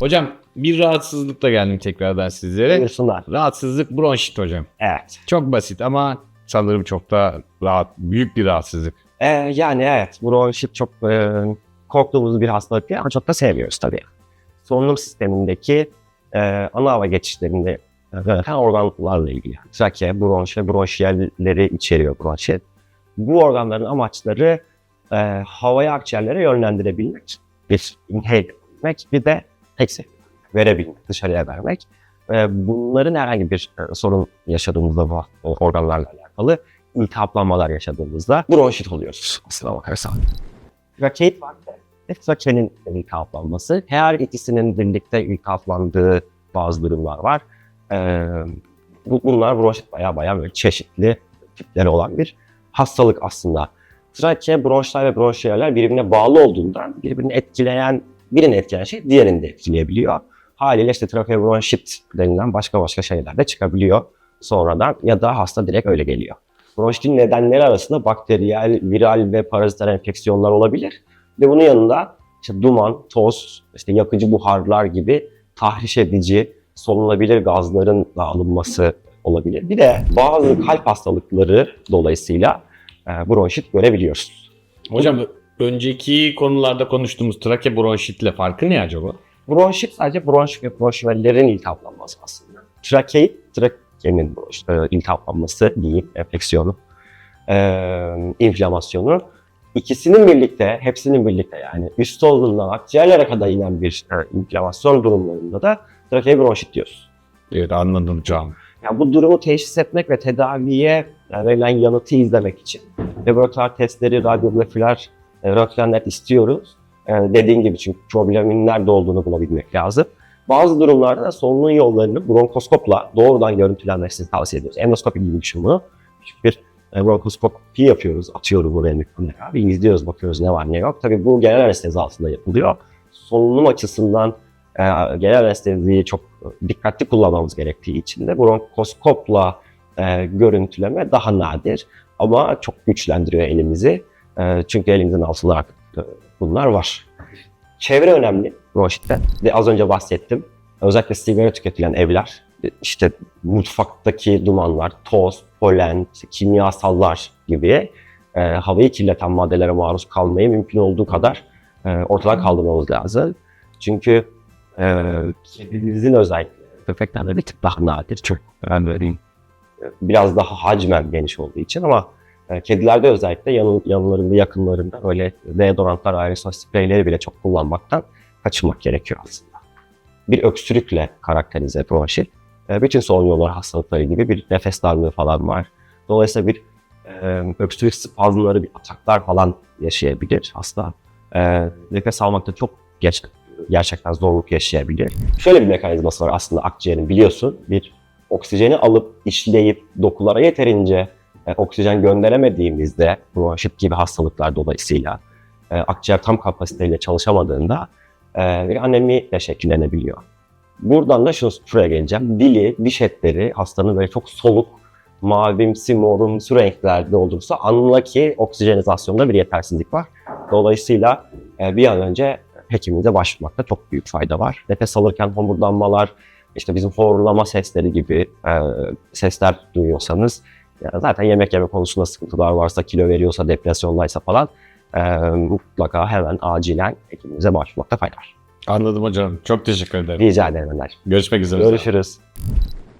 Hocam bir rahatsızlıkla geldim tekrardan sizlere. Buyursunlar. Rahatsızlık bronşit hocam. Evet. Çok basit ama sanırım çok da rahat, büyük bir rahatsızlık. Ee, yani evet bronşit çok e, korktuğumuz bir hastalık değil ama çok da sevmiyoruz tabii. Solunum sistemindeki e, ana hava geçişlerinde e, yöneten organlarla ilgili. Trake, bronş ve bronşiyelleri içeriyor bronşit. Bu organların amaçları e, havayı akciğerlere yönlendirebilmek, bir inhale etmek, bir de exhale verebilmek, dışarıya vermek. Bunların herhangi bir e, sorun yaşadığımızda bu organlarla alakalı iltihaplanmalar yaşadığımızda bronşit oluyoruz. Aslına bakarsan. Trakeit var ve trakenin iltihaplanması. Her ikisinin birlikte iltihaplandığı bazı durumlar var. Bu, bunlar bronşit baya baya böyle çeşitli tipleri olan bir hastalık aslında. Trake, bronşlar ve bronşiyaller birbirine bağlı olduğundan birbirini etkileyen, birini etkileyen şey diğerini de etkileyebiliyor. Haliyle işte trakeobronşit denilen başka başka şeyler de çıkabiliyor sonradan ya da hasta direkt öyle geliyor. Bronşitin nedenleri arasında bakteriyel, viral ve paraziter enfeksiyonlar olabilir. Ve bunun yanında işte duman, toz, işte yakıcı buharlar gibi tahriş edici, solunabilir gazların alınması olabilir. Bir de bazı kalp hastalıkları dolayısıyla bronşit görebiliyoruz. Hocam önceki konularda konuştuğumuz trake bronşitle farkı ne acaba? Bronşit sadece bronş ve bronşiyellerin iltihaplanması aslında. Trakeit, trakenin e, iltihaplanması diyeyim, enfeksiyonu, e, inflamasyonu. İkisinin birlikte, hepsinin birlikte yani üst solunumdan akciğerlere kadar inen bir e, inflamasyon durumlarında da trakeobronşit diyoruz. Evet anladım hocam. Yani bu durumu teşhis etmek ve tedaviye verilen yanıtı izlemek için laboratuvar testleri, radyografiler, e, röntgenler istiyoruz. E, dediğin gibi çünkü problemin nerede olduğunu bulabilmek lazım. Bazı durumlarda da solunum yollarını bronkoskopla doğrudan görüntülenmesini tavsiye ediyoruz. Endoskopi gibi düşün bunu. Küçük bir e, bronkoskopi yapıyoruz, atıyoruz buraya mikrofonu. Bir izliyoruz, bakıyoruz ne var ne yok. Tabii bu genel anestezi altında yapılıyor. Solunum açısından e, genel anesteziyi çok dikkatli kullanmamız gerektiği için de bronkoskopla e, görüntüleme daha nadir ama çok güçlendiriyor elimizi. E, çünkü elimizin altında e, bunlar var. Çevre önemli bronşitte. De az önce bahsettim. Özellikle sigara tüketilen evler, işte mutfaktaki dumanlar, toz, polen, kimyasallar gibi e, havayı kirleten maddelere maruz kalmayı mümkün olduğu kadar e, ortadan kaldırmamız lazım. Çünkü e, kedimizin özellikle köpeklerde bir tık daha nadir. Çok ben vereyim. Biraz daha hacmen geniş olduğu için ama e, kedilerde özellikle yanı, yanlarında yakınlarında böyle deodorantlar, aerosol spreyleri bile çok kullanmaktan kaçınmak gerekiyor aslında. Bir öksürükle karakterize bronşit. E, bütün solunum yolları hastalıkları gibi bir nefes darlığı falan var. Dolayısıyla bir e, öksürük spazmları, bir ataklar falan yaşayabilir hasta. E, nefes almakta çok geç gerçekten zorluk yaşayabilir. Şöyle bir mekanizması var aslında akciğerin biliyorsun. Bir oksijeni alıp işleyip dokulara yeterince e, oksijen gönderemediğimizde bronşit gibi hastalıklar dolayısıyla e, akciğer tam kapasiteyle çalışamadığında e, bir anemiyle şekillenebiliyor. Buradan da şunu, şuraya geleceğim. Dili, diş etleri hastanın böyle çok soluk, mavimsi, morumsu renklerde olursa anla ki oksijenizasyonda bir yetersizlik var. Dolayısıyla e, bir an önce hekimimize başvurmakta çok büyük fayda var. Nefes alırken homurdanmalar, işte bizim horlama sesleri gibi e, sesler duyuyorsanız ya zaten yemek yeme konusunda sıkıntılar varsa, kilo veriyorsa, depresyondaysa falan e, mutlaka hemen acilen hekimimize başvurmakta fayda var. Anladım hocam. Çok teşekkür ederim. Rica ederim Önder. Görüşmek üzere. Görüşürüz.